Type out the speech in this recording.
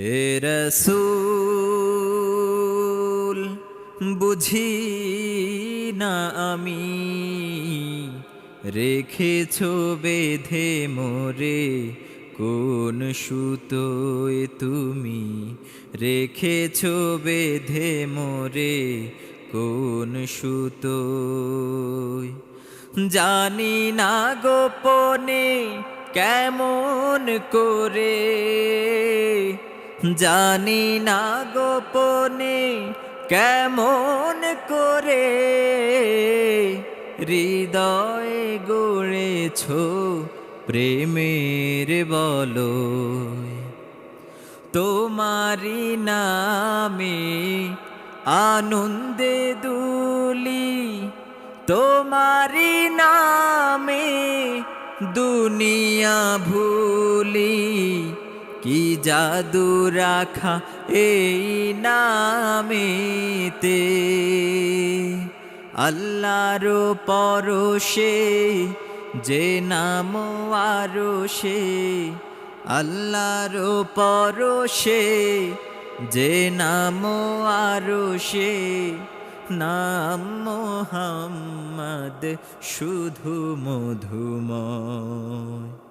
হে রসুল বুঝি না আমি, রেখেছ বেঁধে মোরে, কোন সুতোয় তুমি? রেখেছ বেঁধে মোরে, কোন সুতোয়? জানি না গোপনে কেমন করে জানি না গোপনে কেমন করে হৃদয়ে গড়েছ প্রেমের বলো। তোমারি নামে আনন্দে দুলি তোমারি নামে দুনিয়া ভুলি। কি জাদু রাখা এই নামেতে? আল্লাহর পরশে, যে নাম আরও সে। আল্লাহর পরশে, যে নাম আরও সে। নাম মোহাম্মদ শুধু মধুময়।